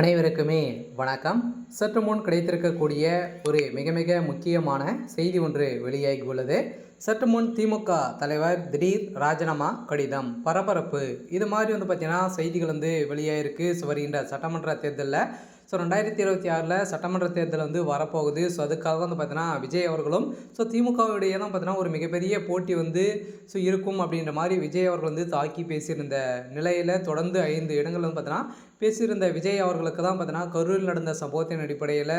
அனைவருக்குமே வணக்கம். சற்று முன் கிடைத்திருக்கக்கூடிய ஒரு மிக மிக முக்கியமான செய்தி ஒன்று வெளியாகி உள்ளது சற்று முன் திமுக தலைவர் திடீர் ராஜினாமா கடிதம் பரபரப்பு இது மாதிரி வந்து பார்த்திங்கன்னா செய்திகள் வந்து வெளியாகிருக்கு வருகின்ற சட்டமன்ற தேர்தலில். ஸோ ரெண்டாயிரத்தி இருபத்தி ஆறில் சட்டமன்ற தேர்தல் வந்து வரப்போகுது. ஸோ அதுக்காக வந்து பார்த்தீங்கன்னா விஜய் அவர்களும் ஸோ திமுகவுடைய தான் பார்த்தீங்கன்னா ஒரு மிகப்பெரிய போட்டி வந்து ஸோ இருக்கும் அப்படின்ற மாதிரி விஜய் அவர்கள் வந்து தாக்கி பேசியிருந்த நிலையில் தொடர்ந்து ஐந்து இடங்கள் வந்து பார்த்தீங்கன்னா பேசியிருந்த விஜய் அவர்களுக்கு தான் பார்த்தீங்கன்னா கரூரில் நடந்த சம்பவத்தின் அடிப்படையில்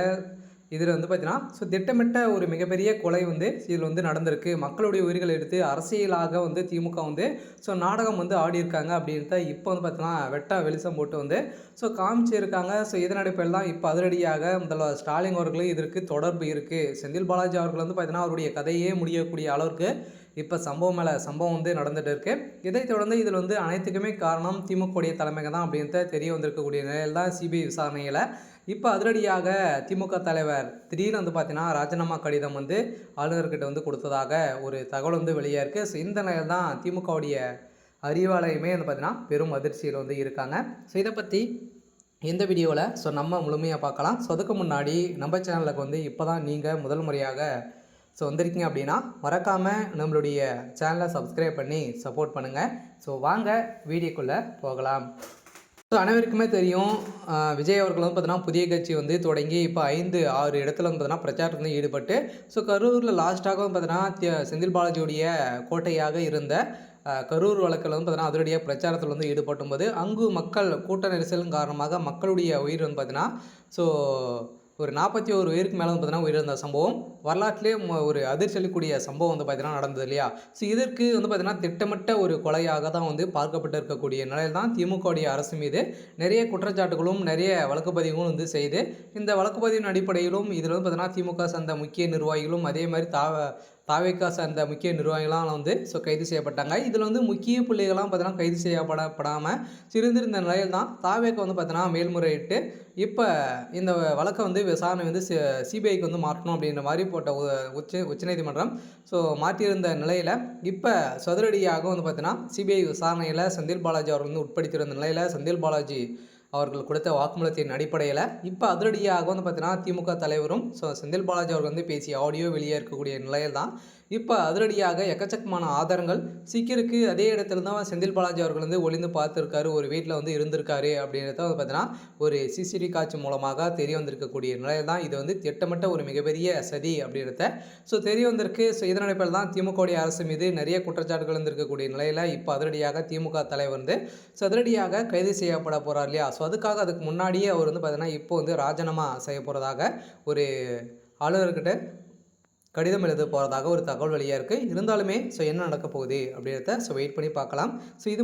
இதில் வந்து பார்த்தீங்கன்னா ஸோ திட்டமிட்ட ஒரு மிகப்பெரிய கொலை வந்து இதில் வந்து நடந்திருக்கு. மக்களுடைய உயிர்களை எடுத்து அரசியலாக வந்து திமுக வந்து ஸோ நாடகம் வந்து ஆடியிருக்காங்க அப்படின்ட்டு இப்போ வந்து பார்த்தீங்கன்னா வெட்ட வெளிச்சம் போட்டு வந்து ஸோ காமிச்சிருக்காங்க. ஸோ இதன் அடிப்படையில் தான் இப்போ அதிரடியாக முதல்வர் ஸ்டாலின் அவர்களும் இதற்கு தொடர்பு இருக்குது செந்தில் பாலாஜி அவர்கள் வந்து பார்த்தீங்கன்னா அவருடைய கதையே முடியக்கூடிய அளவுக்கு இப்போ சம்பவம் மேலே சம்பவம் வந்து நடந்துகிட்டு இருக்குது இதைத் தொடர்ந்து இதில் வந்து அனைத்துக்குமே காரணம் திமுகவுடைய தலைமைங்க தான் அப்படின்ட்டு தெரிய வந்திருக்கக்கூடிய நிலையில் தான் சிபிஐ விசாரணையில். இப்போ அதிரடியாக திமுக தலைவர் திடீர்னு வந்து பார்த்தீங்கன்னா ராஜினாமா கடிதம் வந்து ஆளுநர்கிட்ட வந்து கொடுத்ததாக ஒரு தகவல் வந்து வெளியே இருக்குது ஸோ இந்த நிலையில் தான் திமுகவுடைய அறிவாலயமே வந்து பார்த்தீங்கன்னா பெரும் அதிர்ச்சியில் வந்து இருக்காங்க. ஸோ இதை பற்றி இந்த வீடியோவில் ஸோ நம்ம முழுமையாக பார்க்கலாம். ஸோ அதுக்கு முன்னாடி நம்ம சேனலுக்கு வந்து இப்போ தான் நீங்கள் முதல் முறையாக ஸோ வந்திருக்கீங்க அப்படின்னா மறக்காமல் நம்மளுடைய சேனலை சப்ஸ்கிரைப் பண்ணி சப்போர்ட் பண்ணுங்கள் ஸோ வாங்க வீடியோக்குள்ளே போகலாம். ஸோ அனைவருக்குமே தெரியும் விஜய் அவர்கள் வந்து பார்த்தீங்கன்னா புதிய கட்சி வந்து தொடங்கி இப்போ ஐந்து ஆறு இடத்துல வந்து பார்த்தீங்கன்னா பிரச்சாரத்தில் ஈடுபட்டு ஸோ கரூரில் லாஸ்ட்டாக வந்து பார்த்தீங்கன்னா செந்தில் பாலாஜியுடைய கோட்டையாக இருந்த கரூர் வழக்கில் வந்து பார்த்தீங்கன்னா அதனுடைய பிரச்சாரத்தில் வந்து ஈடுபட்டும் போது அங்கு மக்கள் கூட்ட நெரிசலின் காரணமாக மக்களுடைய உயிர் வந்து பார்த்தீங்கன்னா ஸோ ஒரு நாற்பத்தி ஒரு பேருக்கு மேலே வந்து பார்த்தீங்கன்னா உயிரிழந்த சம்பவம். வரலாற்றிலே ஒரு அதிர்ச்சி சம்பவம் வந்து பார்த்தீங்கன்னா நடந்தது இல்லையா? ஸோ இதற்கு வந்து பார்த்தீங்கன்னா திட்டமிட்ட ஒரு கொலையாக தான் வந்து பார்க்கப்பட்டு இருக்கக்கூடிய நிலையில் தான் திமுகவுடைய அரசு மீது நிறைய குற்றச்சாட்டுகளும் நிறைய வழக்குப்பதிவுகளும் வந்து செய்து இந்த வழக்குப்பதிவின் அடிப்படையிலும் இதில் வந்து பார்த்தீங்கன்னா திமுக சார்ந்த முக்கிய நிர்வாகிகளும் அதே மாதிரி தா தாவேக்கா சார்ந்த முக்கிய நிர்வாகிகளாம் வந்து ஸோ கைது செய்யப்பட்டாங்க. இதில் வந்து முக்கிய புள்ளிகள்லாம் பார்த்தீங்கன்னா கைது செய்யப்படப்படாமல் சிறந்திருந்த நிலையில் தான் தாவேக்கா வந்து பார்த்தீங்கன்னா மேல்முறையிட்டு. இப்போ இந்த வழக்கை வந்து விசாரணை வந்து சிபிஐக்கு வந்து மாற்றணும் அப்படின்ற மாதிரி போட்ட உச்ச உச்சநீதிமன்றம் ஸோ மாற்றியிருந்த நிலையில் இப்போ சதுரடியாக வந்து பார்த்தீங்கன்னா சிபிஐ விசாரணையில் செந்தில் பாலாஜி அவர் வந்து உட்படுத்தியிருந்த நிலையில் செந்தில் பாலாஜி அவர்கள் கொடுத்த வாக்குமூலத்தின் அடிப்படையில் இப்போ அதிரடியாக வந்து பார்த்தீங்கன்னா திமுக தலைவரும் ஸோ செந்தில் பாலாஜி அவர்கள் வந்து பேசிய ஆடியோ வெளியே இருக்கக்கூடிய நிலையில் தான் இப்போ அதிரடியாக எக்கச்சக்கமான ஆதாரங்கள். சீக்கிரக்கு. அதே இடத்துல தான் செந்தில் பாலாஜி அவர்கள் வந்து ஒளிந்து பார்த்துருக்காரு. ஒரு வீட்டில் வந்து இருந்திருக்காரு அப்படின்றத வந்து பார்த்தீங்கன்னா ஒரு சிசிடிவி காட்சி மூலமாக தெரிய வந்திருக்கக்கூடிய நிலையில் தான் இது வந்து திட்டமிட்ட ஒரு மிகப்பெரிய சதி அப்படின்றத ஸோ தெரிய வந்திருக்கு. ஸோ இதன் அடிப்படையில் தான் திமுகவுடைய அரசு மீது நிறைய குற்றச்சாட்டுகள் இருந்திருக்கக்கூடிய நிலையில் இப்போ அதிரடியாக திமுக தலைவர் வந்து ஸோ அதிரடியாக கைது செய்யப்பட போகிறார் இல்லையா? ஸோ அதுக்காக அதுக்கு முன்னாடியே அவர் வந்து பார்த்தீங்கன்னா இப்போ வந்து ராஜினாமா செய்ய போகிறதாக ஒரு ஆளுநர்கிட்ட கடிதம் எழுத போகிறதாக ஒரு தகவல் வழியாக இருக்குது இருந்தாலுமே ஸோ என்ன நடக்க போகுது அப்படின்றத ஸோ வெயிட் பண்ணி பார்க்கலாம். ஸோ இது